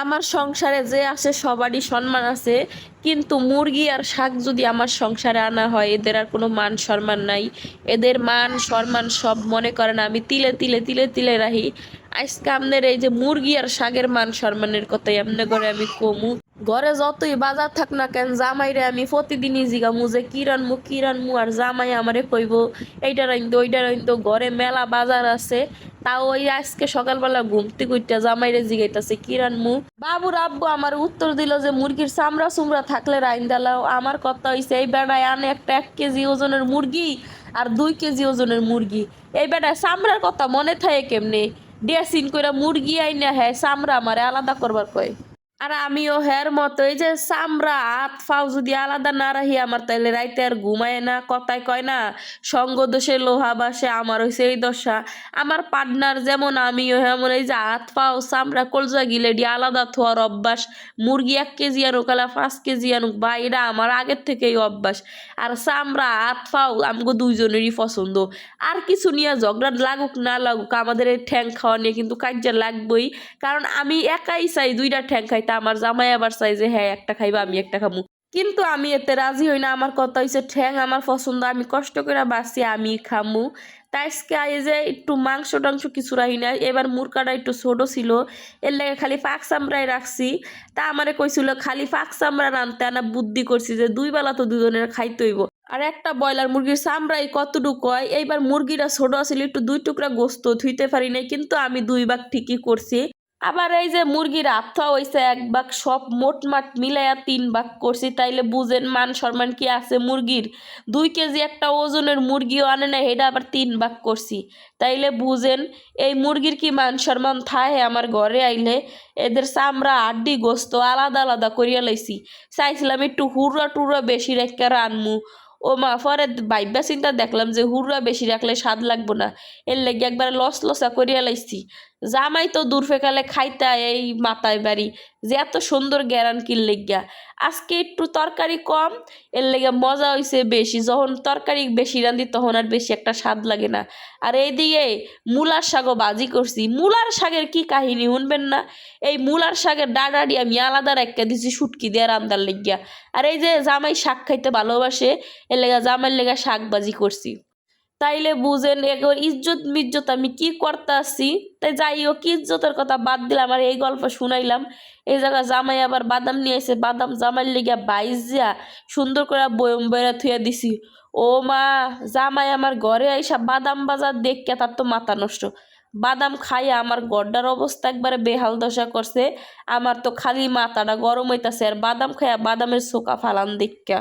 আমার সংসারে যে আসে সবারই সম্মান আছে, কিন্তু মুরগি আর শাক যদি আমার সংসারে আনা হয়, এদের আর কোনো মান সম্মান নাই। এদের মান সম্মান সব মনে করেন আমি তিলে তিলে তিলে তিলে রাহি। আজকে আপনার এই যে মুরগি আর শাকের মান সম্মানের কথাই এমনি করে আমি কমু। ঘরে যতই বাজার থাক না কেন, জামাইরে আমি প্রতিদিনই জিগামু যে কি রানমু কি রানমু, আর জামাই আমারে কইব, এইটা রাইন্দো ওইটা রাইন্দো ঘরে মেলা বাজার আছে, তাও ওই আজকে সকালবেলা ঘুমতে কইটা জামাইরে জিগাইতাছে, কি রানমু? বাবুর আব্বু আমার উত্তর দিল যে মুরগির চামড়া চুমড়া থাকলে রাইন দালাও, আমার কথা হইছে এই বেড়ায় আনে একটা এক কেজি ওজনের মুরগি আর দুই কেজি ওজনের মুরগি। এই বেড়ায় চামড়ার কথা মনে থাকে কেমনে? ডেসিন কইরা মুরগি আইনা হ্যাঁ চামড়া আমারে আলাদা করবার কয়। আর আমিও হের এই যে চামড়া, হাত ফাও যদি আলাদা না রাহি আমার তাইলে রাইতে আর ঘুমায় না কথায় কয় না, সঙ্গ দোষে লোহা বাসে, আমার হয়েছে এই দশা। আমার পার্টনার যেমন আমিও হেমন, এই যে হাত পাও, চামড়া, কলজা গিলেডি, আলাদা থোয়ার অভ্যাস। মুরগি এক কেজি আনুক, আলা পাঁচ কেজি আনুক বা এটা আমার আগের থেকেই অভ্যাস। আর চামড়া, হাত পাও, আমগো দুইজনেরই পছন্দ। আর কিছু নিয়ে ঝগড়া লাগুক, না লাগুক, আমাদের এই ঠ্যাং খাওয়া নিয়ে কিন্তু কার্যা লাগবেই। কারণ আমি একাই চাই দুইটা ঠ্যাং খাইতে আমার জামাই আবার চাই যে হ্যাঁ একটা খাইবা, আমি একটা খামু। কিন্তু আমি এতে রাজি হই না। আমার কথা হইছে, ঠ্যাং আমার পছন্দ, আমি কষ্ট করে বাঁচি আমি খামু। তাই আজকে এই যে একটু মাংস টাংস কিছু রাখি না এবার মুরকাটা একটু ছোট ছিল, এর লেগে খালি ফাঁক চামড়াই রাখছি। তা আমারে কইছিল, খালি ফাঁক চামড়া রানতে আনা বুদ্ধি করছি যে, দুই বেলা তো দুজনের খাইতে হইব। আর একটা ব্রয়লার মুরগির চামড়াই কতটুকু হয় এইবার মুরগিটা ছোট আছিল, একটু দুই টুকরা গোস্ত ধুইতে পারি নাই, কিন্তু আমি দুই ভাগ ঠিকই করছি। আবার এই যে মুরগির আত্মা হইছে এক ভাগ, সব মোটমাট মিলাইয়া তিন ভাগ করছি, তাইলে বুঝেন মান সম্মান কি আছে মুরগির? দুই কেজি একটা ওজনের মুরগিও আনে না এটা আবার তিন ভাগ করছি। তাইলে বুঝেন, এই মুরগির কি মান সম্মান থাহে আমার ঘরে আইলে? এদের চামড়া আড্ডি গোস্ত আলাদা আলাদা করিয়া লাইছি। চাইছিলাম একটু হুড়া টুড়া বেশি রেখে রানমু। ও মা, পরে ভাইবা চিন্তা দেখলাম যে হুররা বেশি রাখলে স্বাদ লাগবো না। এর লেগে একবার লস লসা করিয়া লাইছি। জামাই তো দূর ফেকালে খাইতা এই মাথায় বাড়ি। যে এত সুন্দর গ্যারান কিল লেগিয়া। আজকে একটু তরকারি কম, এর লেগে মজা হইছে বেশি। যখন তরকারি বেশি রান্ধি তখন আর বেশি একটা স্বাদ লাগে না। আর এইদিকে মূলার শাকও বাজি করছি। মূলার শাকের কি কাহিনী শুনবেন না? এই মূলার শাকের ডাডাডি আমি আলাদা রাখা দিছি শুটকি দিয়ে রান্দার লেগিয়া। আর এই যে জামাই শাক খাইতে ভালোবাসে, এর লেগে জামাইয়ের লেগে শাক বাজি করছি। তাইলে বুঝেন একবার ইজ্জত মিজ্জত আমি কি করতে আসছি তাই যাই হোক ইজ্জতের কথা বাদ দিলাম, আর এই গল্প শুনাইলাম। এই জায়গা জামাই আবার বাদাম নিয়ে এসে বাদাম জামাই লেগিয়া বাইজিয়া সুন্দর করে বয়ম বইরা থুয়া দিছি। ও মা, জামাই আমার ঘরে আইসা বাদাম বাজার দেখকে তার তো মাথা নষ্ট। বাদাম খাইয়া আমার গড্ডার অবস্থা একবারে বেহাল দশা করছে। আমার তো খালি মাথাটা গরম হইতাছে, আর বাদাম খাইয়া বাদামের চোকা ফালান দেখা